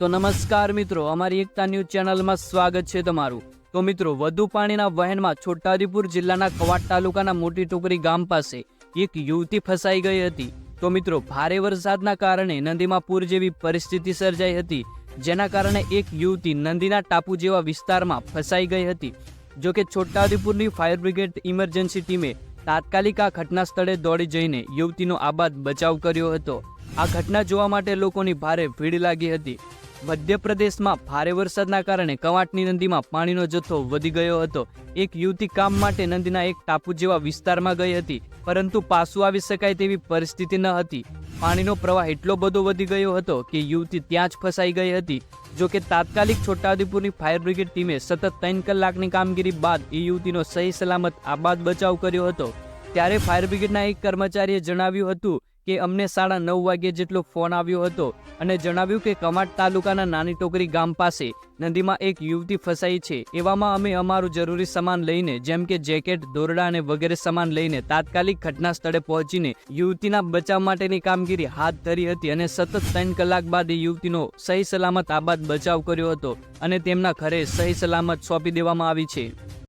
તો નમસ્કાર મિત્રો, અમારી એકતા ન્યૂઝ ચેનલમાં સ્વાગત છે તમારું. તો મિત્રો, વધુ પાણીના વહેણમાં છોટાઉદેપુર જિલ્લાના કવાટ તાલુકાના મોટી ટોકરી ગામ પાસે એક યુવતી ફસાઈ ગઈ હતી. તો મિત્રો, ભારે વરસાદના કારણે નદીમાં પૂર જેવી પરિસ્થિતિ સર્જાઈ હતી, જેના કારણે એક યુવતી નદીના ટાપુ જેવા વિસ્તારમાં ફસાઈ ગઈ હતી. જો કે છોટાઉદેપુરની ફાયર બ્રિગેડ ઇમરજન્સી ટીમે તાત્કાલિક આ ઘટના સ્થળે દોડી જઈને યુવતીનો આબાદ બચાવ કર્યો હતો. આ ઘટના જોવા માટે લોકોની ભારે ભીડ લાગી હતી. મધ્યપ્રદેશમાં ભારે વરસાદના કારણે કવાંટની નદીમાં પાણીનો જથ્થો વધી ગયો હતો. એક યુવતી કામ માટે નદીના એક ટાપુ જેવા વિસ્તારમાં ગઈ હતી, પરંતુ પાછું આવી શકાય તેવી પરિસ્થિતિ ન હતી. પાણીનો પ્રવાહ એટલો બધો વધી ગયો હતો કે યુવતી ત્યાં જ ફસાઈ ગઈ હતી. જો કે તાત્કાલિક છોટાઉદેપુરની ફાયર બ્રિગેડ ટીમે સતત ત્રણ કલાકની કામગીરી બાદ એ યુવતીનો સહી સલામત આબાદ બચાવ કર્યો હતો. ત્યારે ફાયર બ્રિગેડના એક કર્મચારીએ જણાવ્યું હતું કે અમને સાડા નવ વાગ્યે જેટલો ફોન આવ્યો હતો અને જણાવ્યું કે કમાટ તાલુકાના નાની ટોકરી ગામ પાસે નદીમાં એક યુવતી ફસાઈ છે. એવામાં અમે અમારું જરૂરી સામાન લઈને, જેમ કે જેકેટ, દોરડા અને વગેરે સામાન લઈને તાત્કાલિક ઘટના સ્થળે પહોંચીને યુવતીના બચાવ માટેની કામગીરી હાથ ધરી હતી અને સતત ત્રણ કલાક બાદ એ યુવતીનો સહી સલામત આબાદ બચાવ કર્યો હતો અને તેમના ઘરે સહી સલામત સોંપી દેવામાં આવી છે.